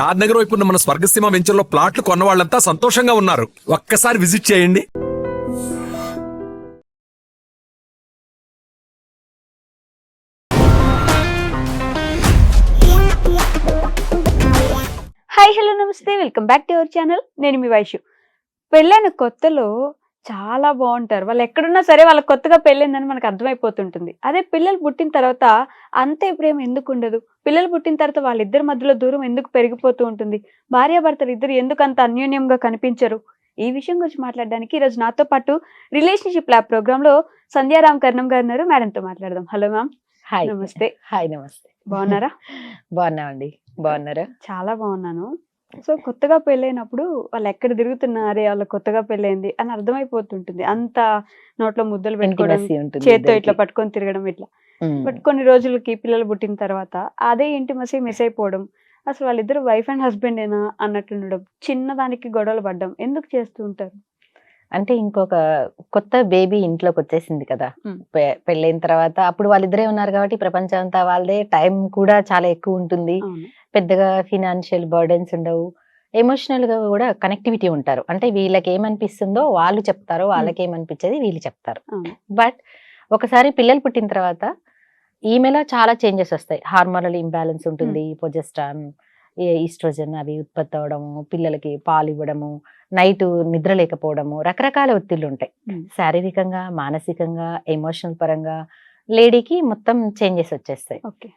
షాద్ నగర్ వైపు ఉన్న మన స్వర్గసీమ వెంచర్లో ప్లాట్లు కొన్న వాళ్ళంతా సంతోషంగా ఉన్నారు. ఒక్కసారి విజిట్ చేయండి. హాయ్ హలో నమస్తే. Welcome back to our channel నేను మీ వైషు పెళ్ళైన కొత్తలో చాలా బాగుంటారు. వాళ్ళు ఎక్కడున్నా సరే వాళ్ళకి కొత్తగా పెళ్ళైందని మనకు అర్థమైపోతుంటుంది. అదే పిల్లలు పుట్టిన తర్వాత అంతే ప్రేమ ఎందుకు ఉండదు? పిల్లలు పుట్టిన తర్వాత వాళ్ళిద్దరి మధ్యలో దూరం ఎందుకు పెరిగిపోతూ ఉంటుంది? భార్యాభర్తలు ఇద్దరు ఎందుకు అంత అన్యోన్యంగా కనిపించరు? ఈ విషయం గురించి మాట్లాడడానికి ఈరోజు నాతో పాటు రిలేషన్షిప్ ల్యాబ్ ప్రోగ్రామ్లో సంధ్యారామ్ కర్ణం గారు ఉన్నారు. మేడంతో మాట్లాడదాం. Hello ma'am. హాయ్. నమస్తే. హాయ్ నమస్తే. బాగున్నారా? బాగున్నామండి. బాగున్నారా? చాలా బాగున్నాను. సో కొత్తగా పెళ్ళైనప్పుడు వాళ్ళు ఎక్కడ తిరుగుతున్నారే వాళ్ళ కొత్తగా పెళ్ళైంది అని అర్థమైపోతుంటుంది అంత నోట్లో ముద్దలు పెట్టుకోవడం చేత్తో. ఇట్లా పట్టుకొని తిరగడం ఇట్లా. బట్ కొన్ని రోజులకి పిల్లలు పుట్టిన తర్వాత అదే ఇంటిమసీ మిస్ అయిపోవడం అసలు వాళ్ళిద్దరు వైఫ్ అండ్ హస్బెండ్ ఏనా అన్నట్టు ఉండడం చిన్నదానికి గొడవలు పడ్డం ఎందుకు చేస్తూ ఉంటారు అంటే ఇంకొక కొత్త బేబీ ఇంట్లోకి వచ్చేసింది కదా పెళ్ళైన తర్వాత అప్పుడు వాళ్ళిద్దరే ఉన్నారు కాబట్టి ప్రపంచం అంతా వాళ్ళదే టైం కూడా చాలా ఎక్కువ ఉంటుంది. పెద్దగా ఫినాన్షియల్ బర్డెన్స్ ఉండవు. ఎమోషనల్గా కూడా కనెక్టివిటీ ఉంటారు. అంటే వీళ్ళకి ఏమనిపిస్తుందో వాళ్ళు చెప్తారు వాళ్ళకి ఏమనిపించేది వీళ్ళు చెప్తారు. బట్ ఒకసారి పిల్లలు పుట్టిన తర్వాత ఈమెలో చాలా చేంజెస్ వస్తాయి. హార్మోనల్ ఇంబ్యాలెన్స్ ఉంటుంది పొజెస్ట్రాన్ ఈస్ట్రోజన్ అవి ఉత్పత్తి అవడము పిల్లలకి పాలు ఇవ్వడము నైట్ నిద్ర లేకపోవడము రకరకాల ఒత్తిళ్ళు ఉంటాయి. శారీరకంగా మానసికంగా ఎమోషనల్ పరంగా లేడీకి మొత్తం చేంజెస్ వచ్చేస్తాయి. ఓకే.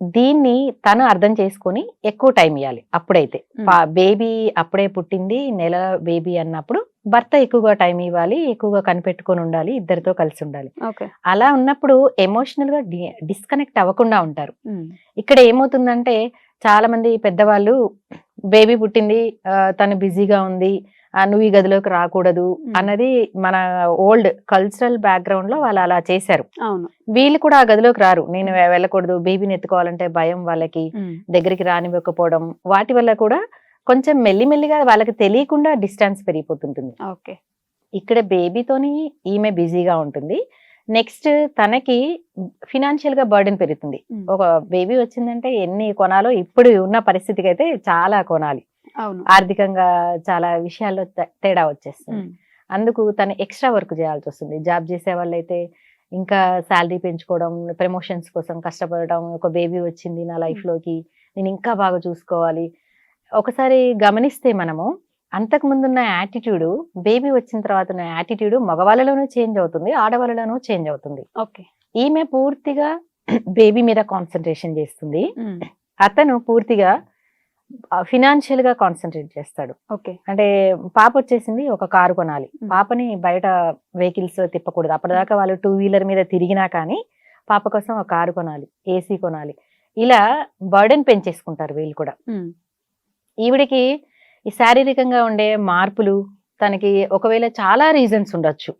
దీన్ని తను అర్థం చేసుకొని ఎక్కువ టైం ఇవ్వాలి అప్పుడైతే. బేబీ అప్పుడే పుట్టింది నెల బేబీ అన్నప్పుడు భర్త ఎక్కువగా టైం ఇవ్వాలి ఎక్కువగా కనిపెట్టుకొని ఉండాలి ఇద్దరితో కలిసి ఉండాలి. ఓకే. అలా ఉన్నప్పుడు ఎమోషనల్గా డిస్కనెక్ట్ అవ్వకుండా ఉంటారు. ఇక్కడ ఏమవుతుందంటే చాలా మంది పెద్దవాళ్ళు బేబీ పుట్టింది తను బిజీగా ఉంది నువ్వు ఈ గదిలోకి రాకూడదు. అన్నది మన ఓల్డ్ కల్చరల్ బ్యాక్గ్రౌండ్లో వాళ్ళు అలా చేశారు. వీళ్ళు కూడా ఆ గదిలోకి రారు. నేను వెళ్ళకూడదు బేబీని ఎత్తుకోవాలంటే భయం వాళ్ళకి దగ్గరికి రానివ్వకపోవడం వాటి వల్ల కూడా కొంచెం మెల్లిమెల్లిగా వాళ్ళకి తెలియకుండా డిస్టెన్స్ పెరిగిపోతుంటుంది. ఓకే. ఇక్కడ బేబీతోని ఈమె బిజీగా ఉంటుంది. నెక్స్ట్ తనకి ఫినాన్షియల్గా బర్డెన్ పెరుగుతుంది. ఒక బేబీ వచ్చిందంటే ఎన్ని కొనాలో ఇప్పుడు ఉన్న పరిస్థితికి అయితే చాలా కొనాలి. ఆర్థికంగా చాలా విషయాల్లో తేడా వచ్చేస్తుంది. అందుకు తను ఎక్స్ట్రా వర్క్ చేయాల్సి వస్తుంది. జాబ్ చేసే వాళ్ళైతే ఇంకా శాలరీ పెంచుకోవడం ప్రమోషన్స్ కోసం కష్టపడడం ఒక బేబీ వచ్చింది నా లైఫ్లోకి నేను ఇంకా బాగా చూసుకోవాలి. ఒకసారి గమనిస్తే మనము అంతకు ముందున్న యాటిట్యూడ్ బేబీ వచ్చిన తర్వాత ఉన్న యాటిట్యూడ్ మగవాళ్ళలోనూ చేంజ్ అవుతుంది ఆడవాళ్ళలోనూ చేంజ్ అవుతుంది. ఓకే. ఈమె పూర్తిగా బేబీ మీద కాన్సన్ట్రేషన్ చేస్తుంది. అతను పూర్తిగా ఫినాన్షియల్గా కాన్సన్ట్రేట్ చేస్తాడు. ఓకే. అంటే పాప వచ్చేసింది ఒక కారు కొనాలి. పాపని బయట వెహికల్స్ తిప్పకూడదు. అప్పటిదాకా వాళ్ళు టూ వీలర్ మీద తిరిగినా కానీ పాప కోసం ఒక కారు కొనాలి ఏసీ కొనాలి. ఇలా బర్డెన్ పెంచేసుకుంటారు వీళ్ళు కూడా. ఈవిడికి ఈ శారీరకంగా ఉండే మార్పులు తనకి ఒకవేళ చాలా రీజన్స్ ఉండొచ్చు.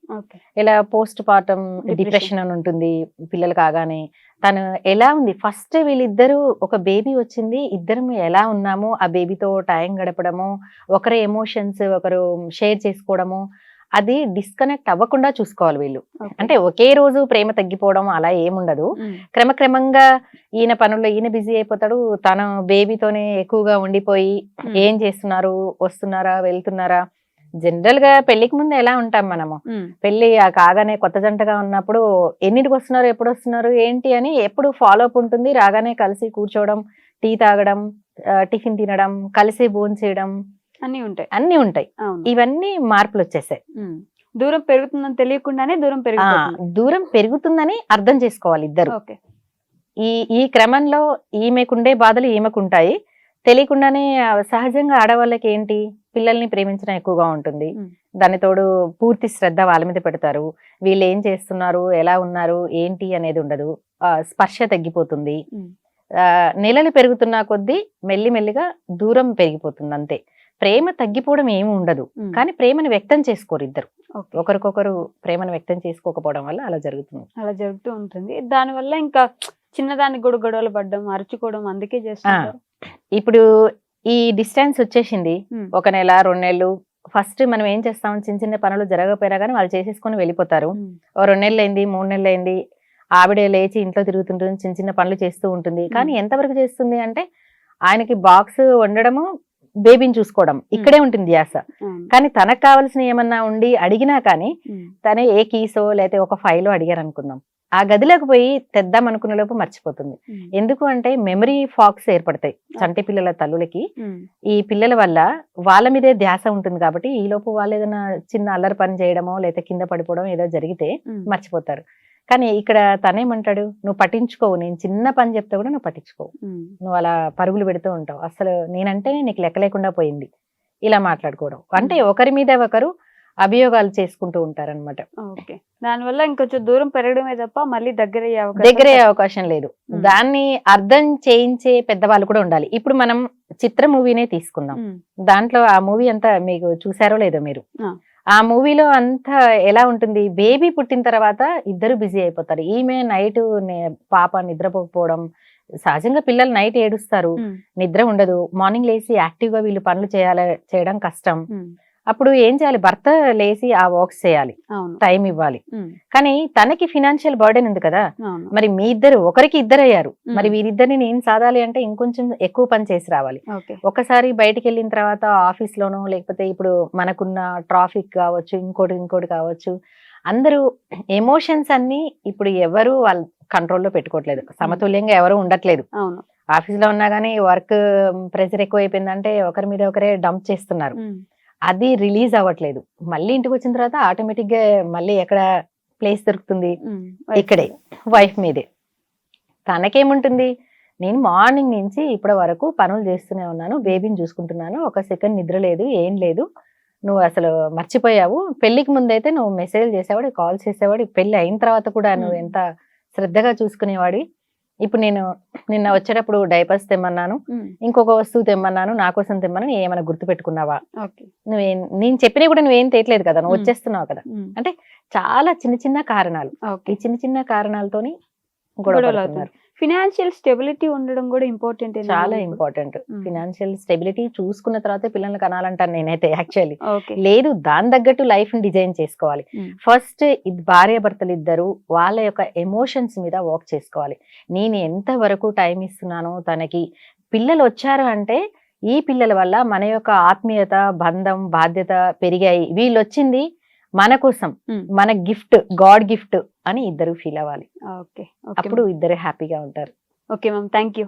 ఇలా పోస్ట్ పార్టం. డిప్రెషన్ అని ఉంటుంది పిల్లలు కాగానే. తను ఎలా ఉంది? ఫస్ట్ వీళ్ళిద్దరూ ఒక బేబీ వచ్చింది ఇద్దరం ఎలా ఉన్నాము? ఆ బేబీతో టైం గడపడము ఒకరి ఎమోషన్స్ ఒకరు షేర్ చేసుకోవడము అది డిస్కనెక్ట్ అవ్వకుండా చూసుకోవాలి వీళ్ళు. అంటే ఒకే రోజు ప్రేమ తగ్గిపోవడం అలా ఏముండదు. క్రమక్రమంగా ఈయన పనుల్లో ఈయన బిజీ అయిపోతాడు. తన బేబీతోనే ఎక్కువగా ఉండిపోయి ఏం చేస్తున్నారు? వస్తున్నారా? వెళ్తున్నారా? జనరల్గా పెళ్ళికి ముందు ఎలా ఉంటాం మనము? పెళ్ళి ఆ కాగానే కొత్త జంటగా ఉన్నప్పుడు ఎన్నిటికి వస్తున్నారు? ఎప్పుడు వస్తున్నారు? ఏంటి అని ఎప్పుడు ఫాలో అప్ ఉంటుంది. రాగానే కలిసి కూర్చోవడం టీ తాగడం టిఫిన్ తినడం కలిసి భోజనం చేయడం అన్ని ఉంటాయి. అన్ని ఉంటాయి. ఇవన్నీ మార్పులు వచ్చేసాయి. దూరం పెరుగుతుందని తెలియకుండానే దూరం ఆ, పెరిగిపోతుంది దూరం పెరుగుతుందని అర్థం చేసుకోవాలి ఇద్దరు. ఈ ఈ క్రమంలో ఈమెకుండే బాధలు ఈమెకుంటాయి. తెలియకుండానే సహజంగా ఆడవాళ్ళకి ఏంటి పిల్లల్ని ప్రేమించడం ఎక్కువగా ఉంటుంది. దాని తోడు పూర్తి శ్రద్ధ వాళ్ళ మీద పెడతారు. వీళ్ళు ఏం చేస్తున్నారు? ఎలా ఉన్నారు? ఏంటి అనేది ఉండదు. స్పర్శ తగ్గిపోతుంది. నెలలు పెరుగుతున్న కొద్దీ మెల్లిమెల్లిగా దూరం పెరిగిపోతుంది అంతే ప్రేమ తగ్గిపోవడం ఏమి ఉండదు. కానీ ప్రేమను వ్యక్తం చేసుకోరు ఇద్దరు. ఒకరికొకరు ప్రేమను వ్యక్తం చేసుకోకపోవడం వల్ల అలా జరుగుతుంది అలా జరుగుతూ ఉంటుంది. దానివల్ల ఇంకా చిన్నదానికి కూడా గొడవలు పడ్డం అరుచుకోవడం అందుకే చేస్తుంటారు. ఇప్పుడు ఈ డిస్టెన్స్ వచ్చేసింది. ఒక నెల రెండు నెలలు. ఫస్ట్ మనం ఏం చేస్తాం? చిన్న చిన్న పనులు జరగకపోయినా కానీ వాళ్ళు చేసేసుకొని వెళ్ళిపోతారు. రెండు నెలలు అయింది మూడు నెలలు అయింది. ఆవిడ లేచి ఇంట్లో తిరుగుతుంటుంది చిన్న చిన్న పనులు చేస్తూ ఉంటుంది. కానీ ఎంతవరకు చేస్తుంది అంటే ఆయనకి బాక్స్ వండడము బేబీని చూసుకోవడం ఇక్కడే ఉంటుంది ధ్యాస. కానీ తనకు కావాల్సిన ఏమన్నా ఉండి అడిగినా కానీ. తనే ఏ కీసో లేకపోతే ఒక ఫైలో అడిగారు అనుకుందాం ఆ గదిలోకి పోయి తెద్దాం అనుకునే లోపు మర్చిపోతుంది. ఎందుకు అంటే మెమరీ ఫాక్స్ ఏర్పడతాయి చంటి పిల్లల తల్లులకి. ఈ పిల్లల వల్ల వాళ్ళ మీదే ధ్యాస ఉంటుంది కాబట్టి ఈ లోపు వాళ్ళు ఏదైనా చిన్న అల్లరి పని చేయడమో లేదా కింద పడిపోవడం ఏదో జరిగితే. మర్చిపోతారు కానీ ఇక్కడ తనేమంటాడు నువ్వు పట్టించుకోవు నేను చిన్న పని చెప్తే కూడా నువ్వు పట్టించుకోవు. నువ్వు అలా పరుగులు పెడుతూ ఉంటావు. అసలు నేనంటే నీకు లెక్క లేకుండా పోయింది. ఇలా మాట్లాడుకోవడం. అంటే ఒకరి మీద ఒకరు అభియోగాలు చేసుకుంటూ ఉంటారన్నమాట. ఓకే. దానివల్ల ఇంకొంచెం దూరం పెరగడమే తప్ప మళ్ళీ దగ్గర దగ్గరే అవకాశం లేదు. దాన్ని అర్థం చేయించే పెద్దవాళ్ళు కూడా ఉండాలి. ఇప్పుడు మనం చిత్ర మూవీనే తీసుకుందాం. దాంట్లో ఆ మూవీ అంతా మీకు చూసారో లేదో మీరు? ఆ. మూవీలో అంతా ఎలా ఉంటుంది బేబీ పుట్టిన తర్వాత ఇద్దరు బిజీ అయిపోతారు ఈమె నైట్ పాప నిద్రపోకపోవడం సహజంగా పిల్లలు నైట్ ఏడుస్తారు. నిద్ర ఉండదు మార్నింగ్ లేసి యాక్టివ్గా వీళ్ళు పనులు చేయాలి చేయడం కష్టం. అప్పుడు ఏం చేయాలి? భర్త లేసి ఆ వర్క్స్ చేయాలి. టైం ఇవ్వాలి. కానీ తనకి ఫినాన్షియల్ బర్డెన్ ఉంది కదా? మరి మీ ఇద్దరు ఒకరికి ఇద్దరు అయ్యారు. మరి వీరిద్దరిని నేను సాధాలి అంటే ఇంకొంచెం ఎక్కువ పని చేసి రావాలి. ఒకసారి బయటికి వెళ్ళిన తర్వాత ఆఫీస్ లోనో లేకపోతే ఇప్పుడు మనకున్న ట్రాఫిక్ కావచ్చు ఇంకోటి ఇంకోటి కావచ్చు అందరూ ఎమోషన్స్ అన్ని ఇప్పుడు ఎవరు వాళ్ళ కంట్రోల్లో పెట్టుకోవట్లేదు. సమతుల్యంగా ఎవరు ఉండట్లేదు. ఆఫీస్లో ఉన్నా కానీ వర్క్ ప్రెషర్ ఎక్కువ అయిపోయిందంటే ఒకరి మీద ఒకరే డంప్ చేస్తున్నారు. అది రిలీజ్ అవ్వట్లేదు. మళ్ళీ ఇంటికి వచ్చిన తర్వాత ఆటోమేటిక్గా మళ్ళీ ఎక్కడ ప్లేస్ దొరుకుతుంది. ఇక్కడే వైఫ్ మీదే. తనకేముంటుంది? నేను మార్నింగ్ నుంచి ఇప్పటి వరకు పనులు చేస్తూనే ఉన్నాను. బేబీని చూసుకుంటున్నాను. ఒక సెకండ్ నిద్ర లేదు ఏం లేదు. నువ్వు అసలు మర్చిపోయావు. పెళ్ళికి ముందైతే నువ్వు మెసేజ్ చేసేవాడు కాల్ చేసేవాడు పెళ్ళి అయిన తర్వాత కూడా నువ్వు. ఎంత శ్రద్ధగా చూసుకునేవాడి ఇప్పుడు నేను నిన్న వచ్చేటప్పుడు డైపర్స్ తెమ్మన్నాను. ఇంకొక వస్తువు తెమ్మన్నాను నా కోసం తెమ్మన్నాను ఏమైనా గుర్తు పెట్టుకున్నావా నువ్వేం నేను చెప్పినా కూడా నువ్వేం తేయట్లేదు కదా నువ్వు. వచ్చేస్తున్నావు కదా ఉమ్. చాలా చిన్న చిన్న కారణాలు ఈ చిన్న చిన్న కారణాలతోని గొడవలు గొడవ అవుతుంది. ఫినాన్షియల్ స్టెబిలిటీ ఉండడం కూడా ఇంపార్టెంట్ చాలా ఇంపార్టెంట్. ఫినాన్షియల్ స్టెబిలిటీ చూసుకున్న తర్వాత పిల్లల్ని కనాలంటాను నేనైతే యాక్చువల్లీ లేదు దాని తగ్గట్టు లైఫ్ని డిజైన్ చేసుకోవాలి. ఫస్ట్ భార్య భర్తలు ఇద్దరు వాళ్ళ యొక్క ఎమోషన్స్ మీద వర్క్ చేసుకోవాలి. నేను ఎంత వరకు టైం ఇస్తున్నానో తనకి. పిల్లలు వచ్చారు అంటే ఈ పిల్లల వల్ల మన యొక్క ఆత్మీయత బంధం బాధ్యత పెరిగాయి. వీళ్ళు వచ్చింది మన కోసం మ్మ్. మన గిఫ్ట్ గాడ్ గిఫ్ట్ అని ఇద్దరు ఫీల్ అవ్వాలి. అప్పుడు ఇద్దరు హ్యాపీగా ఉంటారు. Okay ma'am thank you